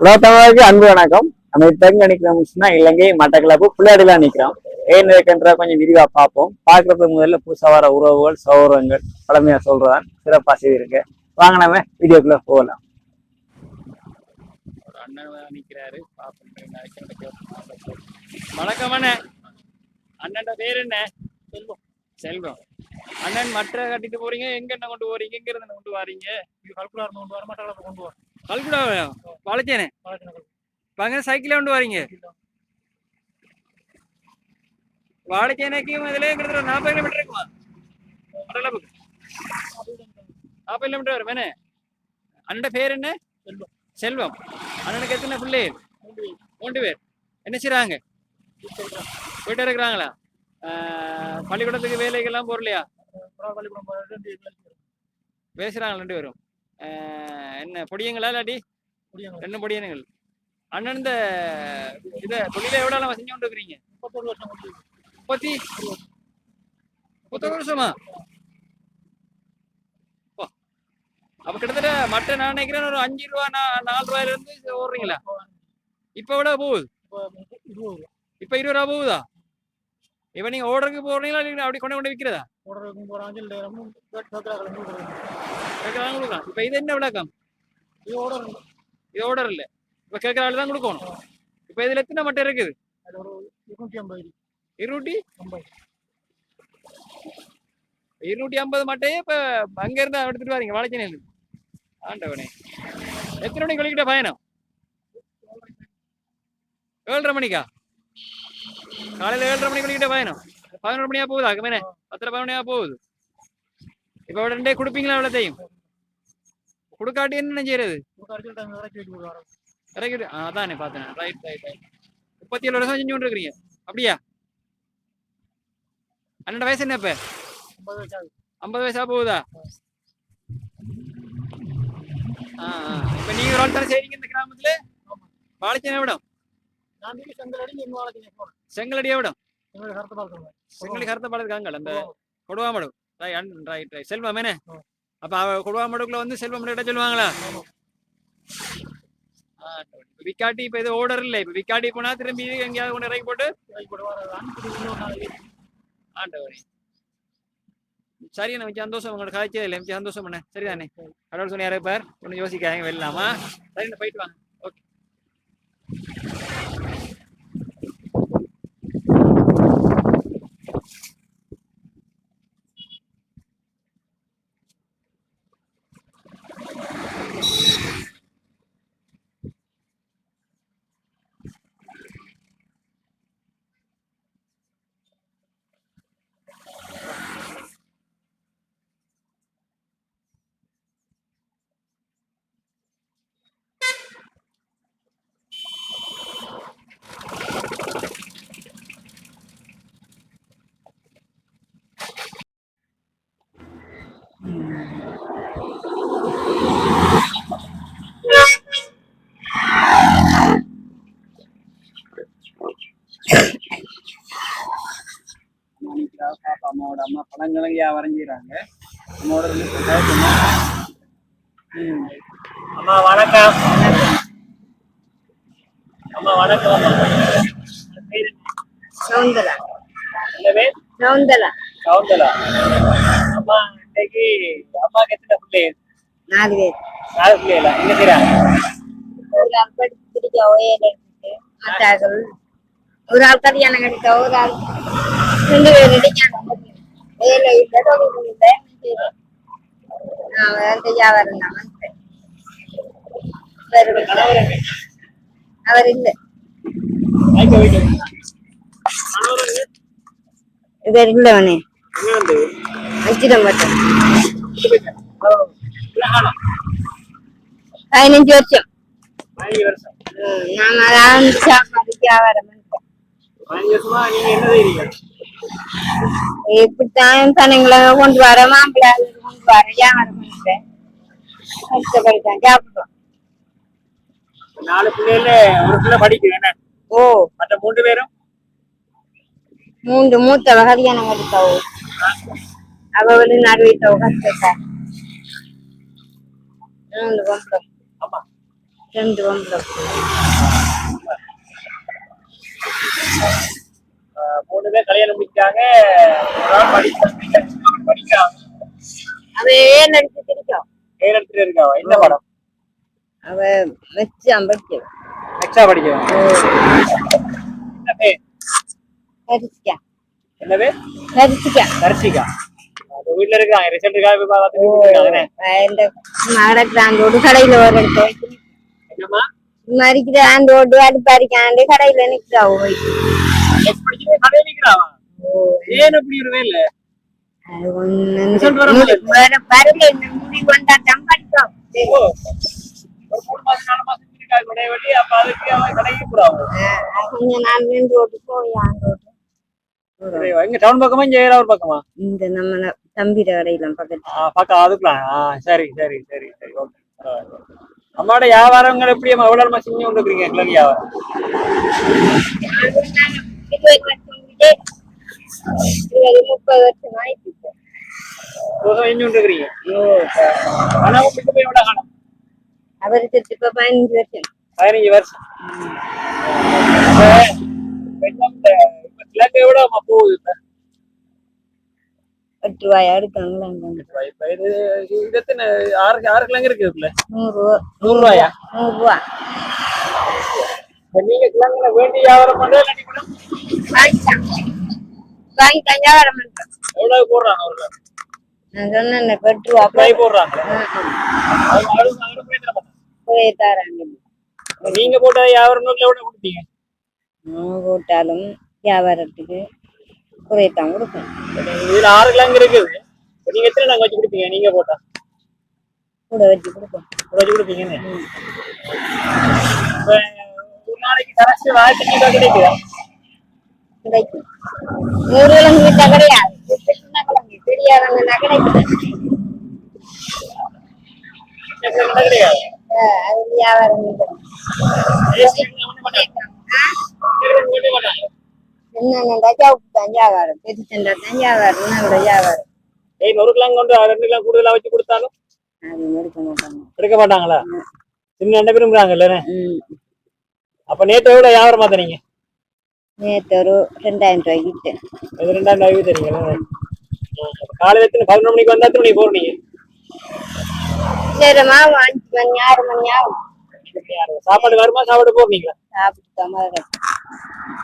உலகத்தமிழருக்கு அன்பு வணக்கம். நம்ம இப்ப எங்க நிக்கிறோம்னா இலங்கை மட்டக்களப்பு புள்ளாடில நிக்கிறோம். ஏன் இருக்கின்ற கொஞ்சம் விரிவா பார்ப்போம். பார்க்கறதுக்கு முதல்ல புதுசா வர உறவுகள் சௌரங்கள் பழமையா சொல்றதான் சிறப்பா செய்திருக்கு. வாங்க நம்ம வீடியோக்குள்ள போகலாம். அண்ணன் நிக்கிறாரு. பாப்போம் வணக்கம் அண்ணே. அண்ணன் பேர் என்ன? செல்வம். செல்வம். அண்ணன் மற்ற கட்டிட்டு போறீங்க? எங்க என்ன கொண்டு போறீங்க? எங்க இருந்து கொண்டு வாரீங்க கல்குடா கொண்டு வர மாட்டாங்க கொண்டு வர கல்குடா வளைச்சேனே பாங்க சைக்கிள் கொண்டு வாரீங்க வாழைச்சேனைக்கும் இதுல கிட்டத்தட்ட நாற்பது கிலோமீட்டர் இருக்குமா மட்டக்களப்புக்கு நாற்பது கிலோமீட்டர் வரும் என்ன அண்ணன் பேர் என்ன செல்வம். செல்வம் அண்ணனுக்கு எத்தனை பிள்ளை மூன்று பேர் என்ன செய்றாங்க போயிட்டு இருக்கிறாங்களா பள்ளிக்கூடத்துக்கு வேலைக்கெல்லாம் போறலையா பள்ளிக்கூடம் போறது பேசுறாங்க ரெண்டு பேரும் என்ன பொடியங்களா. இல்லாட்டி ரெண்டு பொடியனுங்கள் அண்ணன் இந்த இத தொழிலை எவ்வளோ நாளா செஞ்சு கொண்டு இருக்கிறீங்க முப்பத்தி? முப்பத்தொரு வருஷமா. அப்ப கிட்டத்தட்ட மற்ற நான் நினைக்கிறேன் ஒரு அஞ்சு ரூபா நாலு ரூபாயில இருந்து ஓடுறீங்களா இப்ப விட போகுது? இப்ப இருபது ரூபா போகுதா? இப்ப நீங்க ஓடுறதுக்கு போறீங்களா இல்ல அப்படி கொண்டு கொண்டு விற்கிறதா போடுறதுக்கும் போகிற அஞ்சல் நேரமும் கேட்கறாங்க கொடுக்கலாம். இப்ப இது என்ன விளக்கம்? இது ஓடர் இது ஓர்டர் இல்ல. இப்ப கேட்கற ஆளு தான் கொடுக்கணும். இப்ப இதுல எத்தனை மட்டும் இருக்குது? இருநூற்றி ஐம்பது. இருநூற்றி ஐம்பது. இருநூற்றி ஐம்பது மட்டையே இப்ப அங்க இருந்து எடுத்துட்டு வரீங்க வாழைச்சேனையில இருந்து. ஆண்டவனே. எத்தனை மணிக்கு வெளிக்கிட்ட பயணம்? ஏழரை மணிக்கா? காலையில ஏழரை மணிக்கு வெளிக்கிட்ட பயணம். பதினொரு மணியா போகுதா அதுக்கு பத்தரை பதினொன்னையா போகுது. இப்ப உடனே கொடுப்பீங்களா எவ்வளோத்தையும் கொடுக்காட்டி என்ன செய்யறது இறக்கிட்டு ஆ, அதானே பார்த்தேன் ரைட் ரைட் ரைட் முப்பத்தி ஏழு வருஷம் செஞ்சு கொண்டு இருக்கிறீங்க அப்படியா? பன்னெண்டு வயசு என்ன இப்ப? ஐம்பது வயசு போகுதா? ஆ. இப்ப நீங்க ஒரு ஆள் தானே செய்றீங்க இந்த கிராமத்துல? வாழைச்சேனை விடம் செங்கலடியா விடம் எங்களுக்கு கருத்து பார்க்கணும் செங்கலி கருத்த பாடுறாங்க அந்த கொடுவாமடு. ரைட் ரைட் ரைட் செல்வம் என்ன. அப்ப அவ கொடுவாமடுக்குள்ள வந்து செல்வம் கிட்ட சொல்லுவாங்களா? விக்காட்டி இப்ப இது ஓர்டர் இல்ல. இப்ப விக்காட்டி போனா திரும்பி எங்கேயாவது கொண்டு இறக்கி போட்டு ஆண்டவரே. சரி நம்ம சந்தோஷம் உங்களோட காய்ச்சல். இல்லை சந்தோஷம் பண்ண சரிதானே? கடவுள் சொன்ன இருப்பார்? ஒன்றும் யோசிக்காதீங்க வெளிலாமா சரி போயிட்டு வாங்க. அம்மாவோட அம்மா பழங்கிழங்கையா பேசணும். ம். அம்மா வணக்கம். அம்மா வணக்கம்? சவுந்தலா சவுந்தலா கவுண்டலா அம்மா இன்னைக்கு அம்மாக்கு எத்தனை பிள்ளை நாலு பேர். நாலு பிள்ளைகளா ஒரு ஆள் படிச்சிருக்க ஓயல ஒரு ஆள் கல்யாணம் கடித்த ஒரு ஆள் ரெண்டு பேர் அடிக்காங்க வேலை இல்லை. தொழில் இல்லை நான் வியாபாரம் தான்? அவர் இல்லை? இவர் இல்லவனே பட்டம் இல்ல, பதினஞ்சு வருஷம். நாங்க அதான் சாப்பாடு வியாபாரம் பண்றோம் பதினஞ்சு வருஷமா நீங்க என்ன செய்றீங்க இப்படித்தான் தனிங்களை கொண்டு வர மாம்பிள்ளை கொண்டு வர வியாபாரம் பண்றேன் கஷ்டப்படி தான் சாப்பிடுறோம் நாலு பிள்ளைல ஒரு பிள்ளை படிக்குது ஓ. மற்ற மூன்று பேரும்? மூன்று மூத்தவ கல்யாணம் கடித்தவோ அவ வெளிநாடு வீட்டவ கஷ்டத்தா. மூன்று பொம்பளை. ஆமா. ரெண்டு பொம்பளை. ஆஹ் மூணு பேர் கல்யாணம் முடிச்சாங்க ஒரு ஆள் படிக்கிறாங்க படிக்கிறாங்க அவ ஏன் நடிச்சு கேரளத்துல இருக்காவா என்ன படம்? அவ வச்சு அம்பத்தி எக்ஸ்ட்ரா படிக்கிறோம் என்ன பேர்? கரிசிக்கா என்ன பேர்? வீட்டுல இருக்காங்க ரிசல்ட்டுக்காக பார்த்துட்டு ஒரு கடையில ஒரு என்னம்மா? ஒண்ணு Result வரும்போது? வேற பருவ இந்த நம்ம தம்பிட கடையில பக்கத்து ஆ, பக்கம் அதுக்குலாம் சரி சரி சரி சரி ஓகே நம்மளோட வியாபாரங்கள் எப்படி அம்மா எவ்வளவு நாள் செஞ்சு கொண்டு இருக்கிறீங்க கிளறி வியாபாரம் முப்பது வருஷம் செஞ்சு கொண்டு இருக்கிறீங்க ஆனா உங்களுக்கு எவ்வளவு காணும் அவர் இப்ப பதினஞ்சு வருஷம் பதினஞ்சு வருஷம் கிழக்கு எவ்வளவு போகுது இப்ப எட்டு ரூபாய் எடுக்காங்களா இது இது எத்தனை ஆறு ஆறு கிழங்கு இருக்கு நூறு நூறு ரூபாயா? நூறு ரூபா. நீங்க கிழங்குல வேண்டி வியாபாரம் பண்றது வியாபாரம் பண்றோம் எவ்வளவு போடுறாங்க ஒரு? நான் சொன்னேன் எட்டு ரூபா. போடுறாங்க. போய் தராங்க. நீங்க போட்ட வியாபாரம் எவ்வளவு கொடுத்தீங்க? நான் போட்டாலும் வியாபாரத்துக்கு குறையத்தான் கொடுக்கும் இதுல ஆறு கிழங்கு இருக்குது. நீங்க எத்தனை நாங்க வச்சு கொடுப்பீங்க? நீங்க போட்டா. கூட வச்சு கொடுக்கும் ஒரு வச்சு கொடுப்பீங்கன்னு. ஒரு நாளைக்கு கரைச்சி வாய்ப்பு கிடைக்குதா? கிடைக்கும் நூறு கிழங்கு விட்டா கிடையாது சின்ன கிழங்கு தெரியாதவங்கன்னா கிடைக்கும் அது வியாபாரம் இல்லை. சின்ன கிழங்கு ஒண்ணும் மாட்டாங்க. சின்ன கிழங்கு ஒண்ணும் மாட்டாங்க. என்னென்னடா சவுக்கு தான் தான் நல்ல வியாபாரம் ஏய் நூறு கிழங்கு கொண்டு ரெண்டு கிலோ கூடுதலா வச்சு கொடுத்தாலும் அது எடுக்க மாட்டாங்க எடுக்க மாட்டாங்களா சின்ன ரெண்டு விரும்புறாங்க இல்ல ம் அப்ப நேற்று எவ்வளவு வியாபாரம் பார்த்தீங்க நேற்று ஒரு ரெண்டாயிரம் ரூபாய்க்கு விட்டேன் ரெண்டாயிரம் ரூபாய்க்கு தெரியுங்க காலையில எத்தனை பதினொரு மணிக்கு வந்தா எத்தனை மணிக்கு போறீங்க சரி மாவு அஞ்சு மணி ஆறு மணி ஆகும். சாப்பாடு வருமா சாப்பாடு போறீங்களா சாப்பிட்டு தான்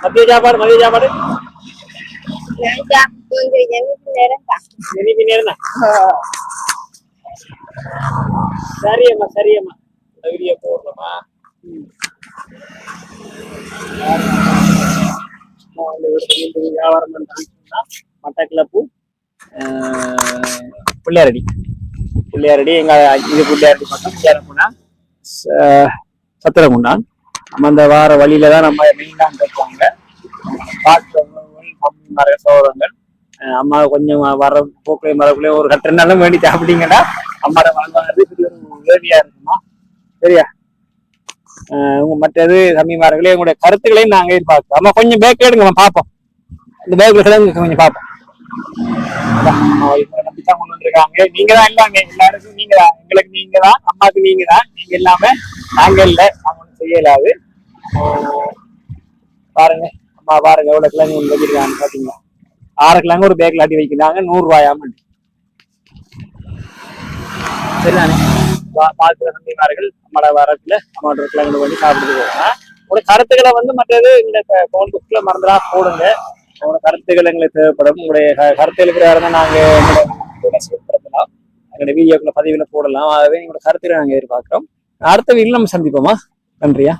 மதிய சாப்பாடு மதிய சாப்பாடு வீட்டு நேரம் தான் சரியம்மா சரியம்மா வீடியோ போடுறோமா வியாபாரம் பண்றாங்கன்னா மட்டக்கிளப்பு பிள்ளையாரடி பிள்ளையாரடி எங்க இது பிள்ளையாரடி பக்கம் சேரமுன்னா சத்திரமுன்னான் நம்ம அந்த வார வழியில தான் நம்ம மெயினாக இருக்காங்க. பார்த்து மர சோழங்கள் அம்மா கொஞ்சம் வர போக்குள்ளே மரக்குள்ளே ஒரு கட்டுறனாலும் வேண்டி சாப்பிட்டீங்கன்னா அம்மாட வாழ்வாங்கிறது இது ஒரு உதவியா இருக்குமா? சரியா? உங்க மற்றது தம்பிமார்களே உங்களுடைய கருத்துக்களையும் நாங்க எதிர்பார்க்கிறோம். அம்மா கொஞ்சம் பேக் எடுங்க பார்ப்போம். இந்த பேக்கில் கொஞ்சம் பார்ப்போம். நம்பித்தான் கொண்டு வந்திருக்காங்க. நீங்க தான் எல்லாமே. எல்லாருக்கும் நீங்க தான் எங்களுக்கு நீங்க தான் அம்மாவுக்கு நீங்க தான் நீங்க எல்லாமே நாங்க இல்ல. நாங்க ஒன்றும் செய்யலாது பாருங்க. அம்மா பாருங்க எவ்வளவு கிழங்கு ஒன்று வச்சிருக்காங்க பாத்தீங்களா? ஆறு கிழங்கு ஒரு பேக்ல ஆட்டி வைக்கிறாங்க. நூறு ரூபாயாம சரிதானே? பா- பார்க்கிற நம்மளோட வரத்துல நம்மளோட கிழங்கு பண்ணி சாப்பிட்டு போவாங்க உங்களோட கருத்துக்களை வந்து மற்றது இந்த போன் புக்ல மறந்துடா போடுங்க. உங்களோட கருத்துக்கள் எங்களுக்கு தேவைப்படும். உங்களுடைய க- கருத்துக்களுக்கு இருந்தா நாங்க எங்களோட செயல்படுத்தலாம் எங்களோட வீடியோக்களை பதிவுல போடலாம். ஆகவே எங்களோட கருத்துக்களை நாங்க எதிர்பார்க்கிறோம். அடுத்த வீடியோ நம்ம சந்திப்போமா? நன்றியா?